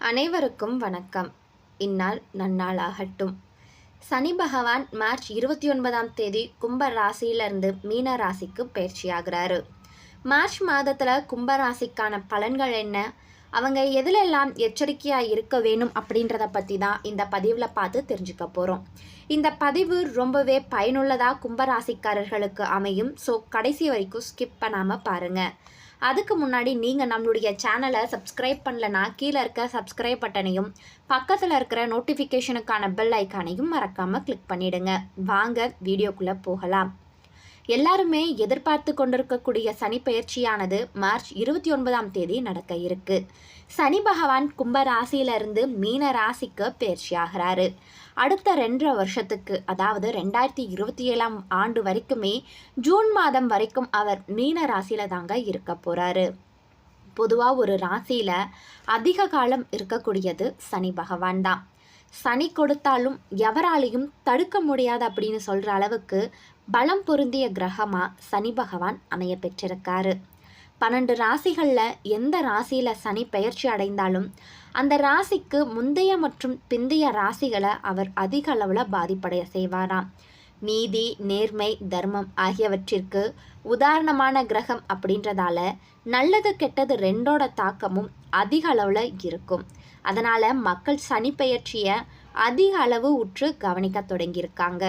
அனைவருக்கும் வணக்கம். இந்நாள் நன்னாளாகட்டும் சனி பகவான் மார்ச் இருபத்தி ஒன்பதாம் தேதி கும்ப ராசியிலிருந்து மீன ராசிக்கு பயிற்சியாகிறாரு. மார்ச் மாதத்தில் கும்ப ராசிக்கான பலன்கள் என்ன? அவங்க எதிலெல்லாம் எச்சரிக்கையாக இருக்க வேணும் அப்படின்றத பற்றி தான் இந்த பதிவில் பார்த்து தெரிஞ்சுக்க போகிறோம் இந்த பதிவு ரொம்பவே பயனுள்ளதாக கும்பராசிக்காரர்களுக்கு அமையும். ஸோ கடைசி வரைக்கும் ஸ்கிப் பண்ணாமல் பாருங்கள் அதுக்கு முன்னாடி நீங்கள் நம்மளுடைய சேனலை சப்ஸ்கிரைப் பண்ணலனா கீழே இருக்க சப்ஸ்கிரைப் பட்டனையும் பக்கத்தில் இருக்கிற நோட்டிஃபிகேஷனுக்கான பெல் ஐக்கானையும் மறக்காமல் கிளிக் பண்ணிவிடுங்க வாங்க வீடியோக்குள்ளே போகலாம். எல்லாருமே எதிர்பார்த்து கொண்டிருக்கக்கூடிய சனி பயிற்சியானது மார்ச் இருபத்தி ஒன்பதாம் தேதி நடக்க இருக்கு. சனி பகவான் கும்ப ராசியிலிருந்து மீன ராசிக்கு பயிற்சி ஆகிறாரு அடுத்த ரெண்டரை வருஷத்துக்கு அதாவது ரெண்டாயிரத்தி இருபத்தி ஏழாம் ஆண்டு வரைக்குமே ஜூன் மாதம் வரைக்கும் அவர் மீன ராசியில தாங்க இருக்க போறாரு. பொதுவாக ஒரு ராசியில் அதிக காலம் இருக்கக்கூடியது சனி பகவான் தான். சனி கொடுத்தாலும் எவராலையும் தடுக்க முடியாது அப்படின்னு சொல்கிற அளவுக்கு பலம் பொருந்திய கிரகமாக சனி பகவான் அமைய பெற்றிருக்காரு. பன்னெண்டு ராசிகளில் எந்த ராசியில் சனி பெயர்ச்சி அடைந்தாலும் அந்த ராசிக்கு முந்தைய மற்றும் பிந்தைய ராசிகளை அவர் அதிக அளவில் பாதிப்படைய செய்வாராம். நீதி நேர்மை தர்மம் ஆகியவற்றிற்கு உதாரணமான கிரகம் அப்படின்றதால நல்லது கெட்டது ரெண்டோட தாக்கமும் அதிக அளவில் இருக்கும். அதனால் மக்கள் சனிப்பெயர்ச்சியை அதிக அளவு உற்று கவனிக்க தொடங்கியிருக்காங்க.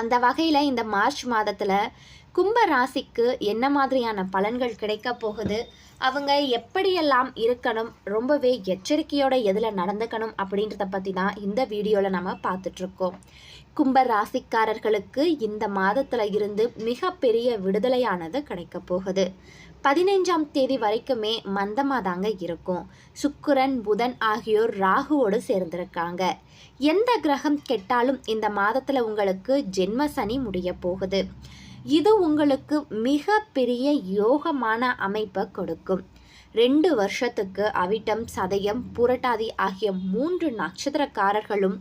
அந்த வகையில் இந்த மார்ச் மாதத்தில் கும்ப ராசிக்கு என்ன மாதிரியான பலன்கள் கிடைக்க போகுது? அவங்க எப்படியெல்லாம் இருக்கணும்? ரொம்பவே எச்சரிக்கையோட எதில் நடந்துக்கணும் அப்படின்றத பற்றி தான் இந்த வீடியோவில் நம்ம பார்த்துட்ருக்கோம் கும்ப ராசிக்காரர்களுக்கு இந்த மாதத்தில் இருந்து மிகப்பெரிய விடுதலையானது கிடைக்க போகுது. பதினைஞ்சாம் தேதி வரைக்குமே மந்தமாக தாங்க இருக்கும். சுக்கிரன் புதன் ஆகியோர் ராகுவோடு சேர்ந்திருக்காங்க. எந்த கிரகம் கெட்டாலும் இந்த மாதத்தில் உங்களுக்கு ஜென்ம சனி முடிய போகுது. இது உங்களுக்கு மிக பெரிய யோகமான அமைப்பை கொடுக்கும். ரெண்டு வருஷத்துக்கு அவிட்டம் சதயம் புரட்டாதி ஆகிய மூன்று நட்சத்திரக்காரர்களும்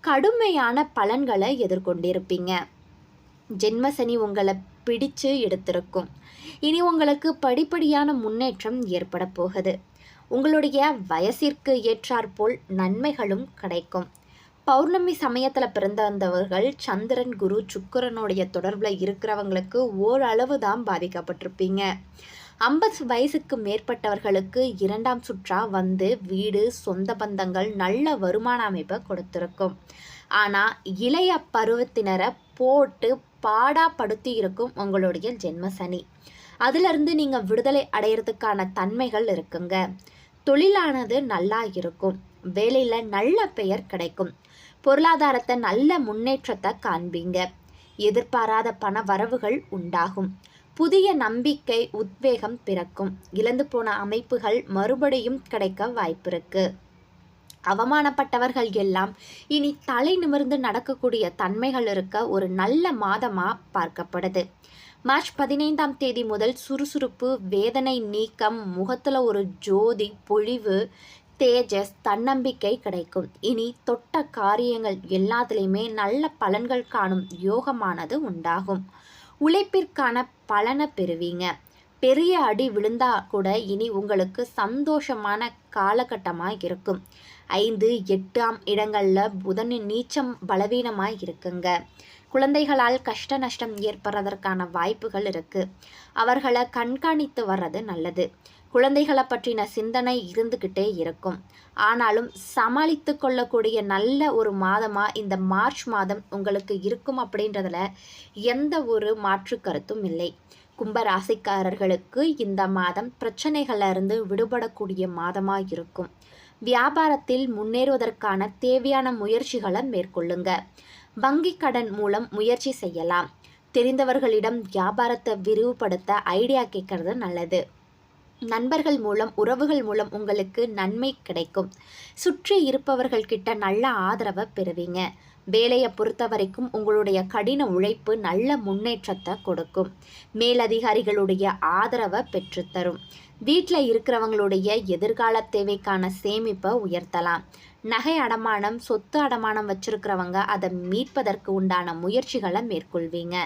கடுமையான பலன்களை எதிர்கொண்டிருப்பீங்க. ஜென்மசனி உங்களை பிடிச்சு எடுத்திருக்கும். இனி உங்களுக்கு படிப்படியான முன்னேற்றம் ஏற்பட போகுது. உங்களுடைய வயசிற்கு ஏற்றாற்போல் நன்மைகளும் கிடைக்கும். பௌர்ணமி சமயத்தில் பிறந்தவர்கள் சந்திரன் குரு சுக்கரனுடைய தொடர்பில் இருக்கிறவங்களுக்கு ஓரளவு தான் பாதிக்கப்பட்டிருப்பீங்க. ஐம்பது வயசுக்கு மேற்பட்டவர்களுக்கு இரண்டாம் சுற்றா வந்து வீடு சொந்த பந்தங்கள் நல்ல வருமான அமைப்பை கொடுத்துருக்கும். ஆனால் இளைய பருவத்தினரை போட்டு பாடாப்படுத்தி இருக்கும் உங்களுடைய ஜென்ம சனி. அதிலிருந்து நீங்கள் விடுதலை அடையிறதுக்கான தன்மைகள் இருக்குங்க. தொழிலானது நல்லா இருக்கும். வேலையில் நல்ல பெயர் கிடைக்கும். பொருளாதாரத்தை நல்ல முன்னேற்றத்தை காண்பீங்க. எதிர்பாராத பண வரவுகள் உண்டாகும். புதிய நம்பிக்கை உத்வேகம் பிறக்கும். இழந்து போன அமைப்புகள் மறுபடியும் கிடைக்க வாய்ப்பிருக்கு அவமானப்பட்டவர்கள் எல்லாம் இனி தலை நிமிர்ந்து நடக்கக்கூடிய தன்மைகள் இருக்க ஒரு நல்ல மாதமாக பார்க்கப்படுது. மார்ச் பதினைந்தாம் தேதி முதல் சுறுசுறுப்பு வேதனை நீக்கம் முகத்தில் ஒரு ஜோதி பொழிவு தேஜஸ் தன்னம்பிக்கை கிடைக்கும். இனி தொட்ட காரியங்கள் எல்லாத்துலேயுமே நல்ல பலன்கள் காணும் யோகமானது உண்டாகும். உழைப்பிற்கான பலனை பெறுவீங்க. பெரிய அடி விழுந்தா கூட இனி உங்களுக்கு சந்தோஷமான காலகட்டமாக இருக்கும். ஐந்து எட்டாம் இடங்களில் புதனின் நீச்சம் பலவீனமாக இருக்குங்க. குழந்தைகளால் கஷ்ட நஷ்டம் ஏற்படுறதற்கான வாய்ப்புகள் இருக்குது அவர்களை கண்காணித்து வர்றது நல்லது. குழந்தைகளை பற்றின சிந்தனை இருந்துக்கிட்டே இருக்கும். ஆனாலும் சமாளித்து கொள்ளக்கூடிய நல்ல ஒரு மாதமாக இந்த மார்ச் மாதம் உங்களுக்கு இருக்கும் அப்படின்றதுல எந்த ஒரு மாற்று கருத்தும் இல்லை. கும்ப ராசிக்காரர்களுக்கு இந்த மாதம் பிரச்சனைகளிலிருந்து விடுபடக்கூடிய மாதமாக இருக்கும். வியாபாரத்தில் முன்னேறுவதற்கான தேவையான முயற்சிகளை மேற்கொள்ளுங்க. வங்கி கடன் மூலம் முயற்சி செய்யலாம். தெரிந்தவர்களிடம் வியாபாரத்தை விரிவுபடுத்த ஐடியா கேட்கறது நல்லது. நண்பர்கள் மூலம் உறவுகள் மூலம் உங்களுக்கு நன்மை கிடைக்கும். சுற்றி இருப்பவர்கள் கிட்ட நல்ல ஆதரவை பெறுவீங்க. வேலையை பொறுத்த வரைக்கும் உங்களுடைய கடின உழைப்பு நல்ல முன்னேற்றத்தை கொடுக்கும். மேலதிகாரிகளுடைய ஆதரவை பெற்றுத்தரும். வீட்டில் இருக்கிறவங்களுடைய எதிர்கால தேவைக்கான சேமிப்பை உயர்த்தலாம். நகை அடமானம் சொத்து அடமானம் வச்சிருக்கிறவங்க அதை மீட்பதற்கு உண்டான முயற்சிகளை மேற்கொள்வீங்க.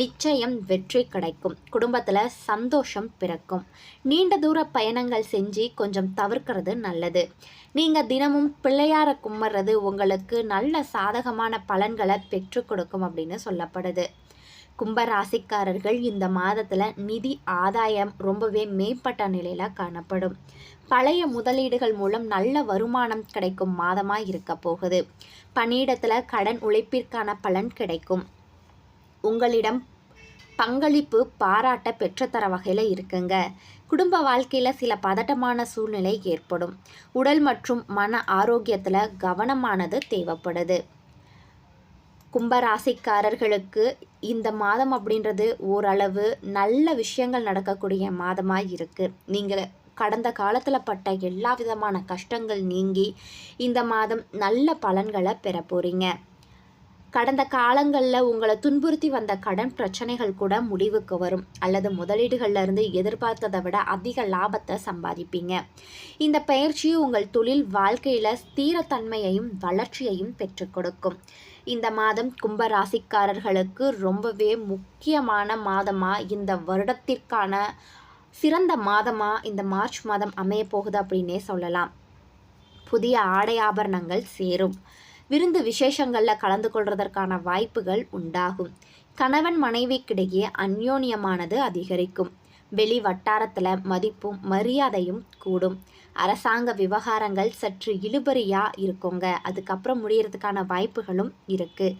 நிச்சயம் வெற்றி கிடைக்கும். குடும்பத்தில் சந்தோஷம் பிறக்கும். நீண்ட தூர பயணங்கள் செஞ்சு கொஞ்சம் தவிர்க்கிறது நல்லது. நீங்கள் தினமும் பிள்ளையார கும்மறது உங்களுக்கு நல்ல சாதகமான பலன்களை பெற்றுக் கொடுக்கும் அப்படின்னு சொல்லப்படுது. கும்பராசிக்காரர்கள் இந்த மாதத்தில் நிதி ஆதாயம் ரொம்பவே மேம்பட்ட நிலையில் காணப்படும். பழைய முதலீடுகள் மூலம் நல்ல வருமானம் கிடைக்கும் மாதமாக இருக்க போகுது. பணியிடத்தில் கடன் உழைப்பிற்கான பலன் கிடைக்கும். உங்களிடம் பங்களிப்பு பாராட்ட பெற்றுத்தர வகையில் இருக்குங்க. குடும்ப வாழ்க்கையில் சில பதட்டமான சூழ்நிலை ஏற்படும். உடல் மற்றும் மன ஆரோக்கியத்தில் கவனமானது தேவைப்படுது. கும்பராசிக்காரர்களுக்கு இந்த மாதம் அப்படின்றது ஓரளவு நல்ல விஷயங்கள் நடக்கக்கூடிய மாதமாக இருக்குது நீங்கள் கடந்த காலத்தில் பட்ட எல்லா விதமான கஷ்டங்கள் நீங்கி இந்த மாதம் நல்ல பலன்களை பெற போகிறீங்க கடந்த காலங்களில் உங்களை துன்புறுத்தி வந்த கடன் பிரச்சனைகள் கூட முடிவுக்கு வரும். அல்லது முதலீடுகள்லேருந்து எதிர்பார்த்ததை விட அதிக லாபத்தை சம்பாதிப்பீங்க. இந்த பயிற்சி உங்கள் தொழில் வாழ்க்கையில் ஸ்தீரத்தன்மையையும் வளர்ச்சியையும் பெற்றுக் கொடுக்கும். இந்த மாதம் கும்ப ராசிக்காரர்களுக்கு ரொம்பவே முக்கியமான மாதமாக இந்த வருடத்திற்கான சிறந்த மாதமாக இந்த மார்ச் மாதம் அமைய போகுது அப்படின்னே சொல்லலாம். புதிய ஆடை ஆபரணங்கள் சேரும். விருந்து விசேஷங்களில் கலந்து கொள்வதற்கான வாய்ப்புகள் உண்டாகும். கணவன் மனைவிக்கிடையே அந்யோன்யமானது அதிகரிக்கும். வெளி வட்டாரத்தில் மதிப்பும் மரியாதையும் கூடும். அரசாங்க விவகாரங்கள் சற்று இழுபறியாக இருக்குங்க. அதுக்கப்புறம் முடியறதுக்கான வாய்ப்புகளும் இருக்குது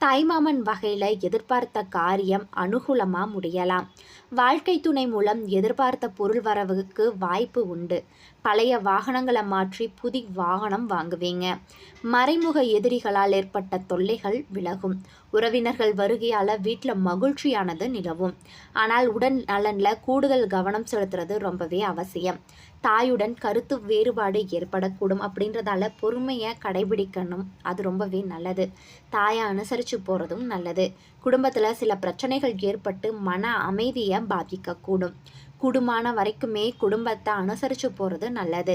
தாய்மாமன் வகையில் எதிர்பார்த்த காரியம் அனுகூலமாக முடியலாம். வாழ்க்கை துணை மூலம் எதிர்பார்த்த பொருள் வரவுக்கு வாய்ப்பு உண்டு. பழைய வாகனங்களை மாற்றி புதி வாகனம் வாங்குவீங்க. மறைமுக எதிரிகளால் ஏற்பட்ட தொல்லைகள் விலகும். உறவினர்கள் வருகையால் வீட்டில் மகிழ்ச்சியானது நிலவும். ஆனால் உடல் நலனில் கூடுதல் கவனம் செலுத்துறது ரொம்பவே அவசியம். தாயுடன் கருத்து வேறுபாடு ஏற்படக்கூடும் அப்படின்றதால பொறுமையை கடைபிடிக்கணும். அது ரொம்பவே நல்லது. தாயை அனுசரித்து போகிறதும் நல்லது. குடும்பத்தில் சில பிரச்சனைகள் ஏற்பட்டு மன அமைதியை பாதிக்கக்கூடும். குடுமான வரைக்குமே குடும்பத்தை அனுசரித்து போகிறது நல்லது.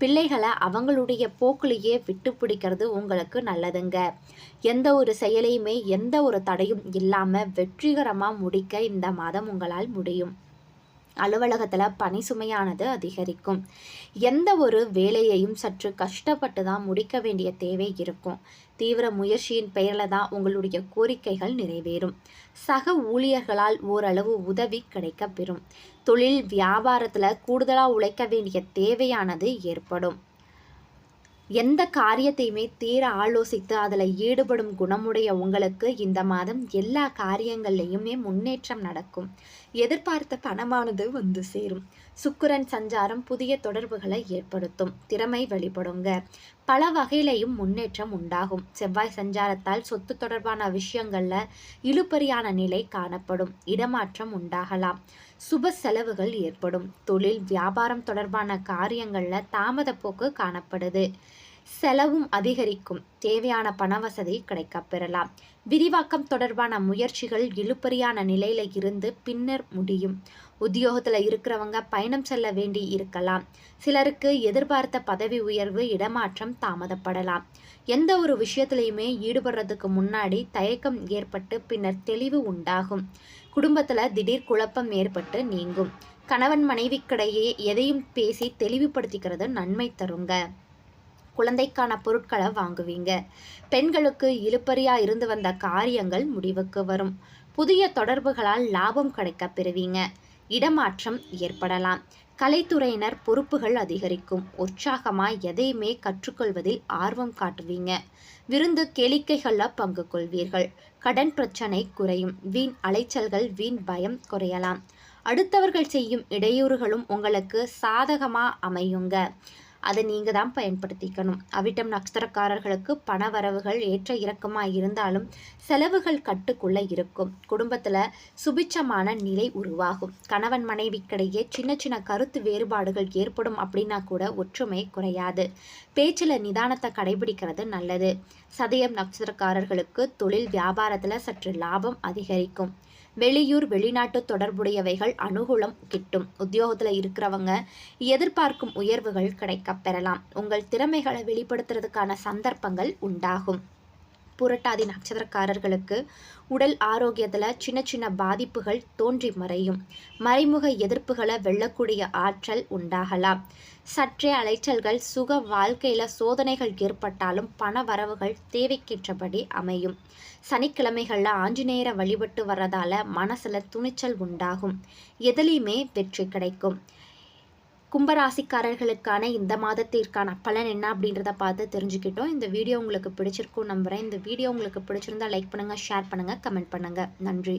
பிள்ளைகளை அவங்களுடைய போக்குலேயே விட்டு பிடிக்கிறது உங்களுக்கு நல்லதுங்க. எந்த ஒரு செயலையுமே எந்த ஒரு தடையும் இல்லாமல் வெற்றிகரமாக முடிக்க இந்த மாதம் உங்களால் முடியும். அலுவலகத்தில் பணி சுமையானது அதிகரிக்கும். எந்த ஒரு வேலையையும் சற்று கஷ்டப்பட்டு தான் முடிக்க வேண்டிய தேவை இருக்கும். தீவிர முயற்சியின் பெயரில் தான் உங்களுடைய கோரிக்கைகள் நிறைவேறும். சக ஊழியர்களால் ஓரளவு உதவி கிடைக்கப்பெறும். தொழில் வியாபாரத்தில் கூடுதலாக உழைக்க வேண்டிய தேவையானது ஏற்படும். எந்த காரியத்தையுமே தீர ஆலோசித்து அதில் ஈடுபடும் குணமுடைய உங்களுக்கு இந்த மாதம் எல்லா காரியங்கள்லையுமே முன்னேற்றம் நடக்கும். எதிர்பார்த்த பணமானது வந்து சேரும். சுக்குரன் சஞ்சாரம் புதிய தொடர்புகளை ஏற்படுத்தும். திறமை வெளிப்படுங்க. பல வகையிலையும் முன்னேற்றம் உண்டாகும். செவ்வாய் சஞ்சாரத்தால் சொத்து தொடர்பான விஷயங்களில் இழுபறியான நிலை காணப்படும். இடமாற்றம் உண்டாகலாம். சுப செலவுகள் ஏற்படும். தொழில் வியாபாரம் தொடர்பான காரியங்களில் தாமதப்போக்கு காணப்படுது. செலவும் அதிகரிக்கும். தேவையான பண வசதி கிடைக்கப்பெறலாம் விரிவாக்கம் தொடர்பான முயற்சிகள் இழுப்பறியான நிலையில இருந்து பின்னர் முடியும். உத்தியோகத்தில் இருக்கிறவங்க பயணம் செல்ல வேண்டி இருக்கலாம். சிலருக்கு எதிர்பார்த்த பதவி உயர்வு இடமாற்றம் தாமதப்படலாம். எந்த ஒரு விஷயத்திலையுமே ஈடுபடுறதுக்கு முன்னாடி தயக்கம் ஏற்பட்டு பின்னர் தெளிவு உண்டாகும். குடும்பத்தில் திடீர் குழப்பம் ஏற்பட்டு நீங்கும். கணவன் மனைவிக்கிடையே எதையும் பேசி தெளிவுபடுத்திக்கிறது நன்மை தருங்க. குழந்தைக்கான பொருட்களை வாங்குவீங்க. பெண்களுக்கு இழுப்பறியாக இருந்து வந்த காரியங்கள் முடிவுக்கு வரும். புதிய தொடர்புகளால் லாபம் கிடைக்க பெறுவீங்க. இடமாற்றம் ஏற்படலாம். கலைத்துறையினர் பொறுப்புகள் அதிகரிக்கும். உற்சாகமாக எதையுமே கற்றுக்கொள்வதில் ஆர்வம் காட்டுவீங்க. விருந்து கேளிக்கைகளில் பங்கு கொள்வீர்கள். கடன் பிரச்சனை குறையும். வீண் அலைச்சல்கள் வீண் பயம் குறையலாம். அடுத்தவர்கள் செய்யும் இடையூறுகளும் உங்களுக்கு சாதகமாக அமையுங்க. அதை நீங்கள் தான் பயன்படுத்திக்கணும். அவிட்டம் நட்சத்திரக்காரர்களுக்கு பண வரவுகள் ஏற்ற இறக்கமாக இருந்தாலும் செலவுகள் கட்டுக்குள்ளே இருக்கும். குடும்பத்தில் சுபிச்சமான நிலை உருவாகும். கணவன் மனைவிக்கிடையே சின்ன சின்ன கருத்து வேறுபாடுகள் ஏற்படும் அப்படின்னா கூட ஒற்றுமை குறையாது. பேச்சில் நிதானத்தை கடைபிடிக்கிறது நல்லது. சதயம் நட்சத்திரக்காரர்களுக்கு தொழில் வியாபாரத்தில் சற்று லாபம் அதிகரிக்கும். வெளியூர் வெளிநாட்டு தொடர்புடையவைகள் அனுகூலம் கிட்டும். உத்தியோகத்தில் இருக்கிறவங்க எதிர்பார்க்கும் உயர்வுகள் கிடைக்கப் பெறலாம். உங்கள் திறமைகளை வெளிப்படுத்துறதுக்கான சந்தர்ப்பங்கள் உண்டாகும். புரட்டாதி நட்சத்திரக்காரர்களுக்கு உடல் ஆரோக்கியத்தில் சின்ன சின்ன பாதிப்புகள் தோன்றி மறையும். மறைமுக எதிர்ப்புகளை வெல்லக்கூடிய ஆற்றல் உண்டாகலாம். சற்றே அலைச்சல்கள் சுக வாழ்க்கையில் சோதனைகள் ஏற்பட்டாலும் பண வரவுகள் தேவைக்கேற்றபடி அமையும். சனிக்கிழமைகளில் ஆஞ்சநேயரை வழிபட்டு வர்றதால மனசில் துணிச்சல் உண்டாகும். எதுலேயுமே வெற்றி கிடைக்கும். கும்பராசிக்காரர்களுக்கான இந்த மாதத்திற்கான பலன் என்ன அப்படின்றத பார்த்து தெரிஞ்சுக்கிட்டோம். இந்த வீடியோ உங்களுக்கு பிடிச்சிருக்கும் நம்புகிறேன் இந்த வீடியோ உங்களுக்கு பிடிச்சிருந்தா லைக் பண்ணுங்கள் ஷேர் பண்ணுங்கள் கமெண்ட் பண்ணுங்கள் நன்றி.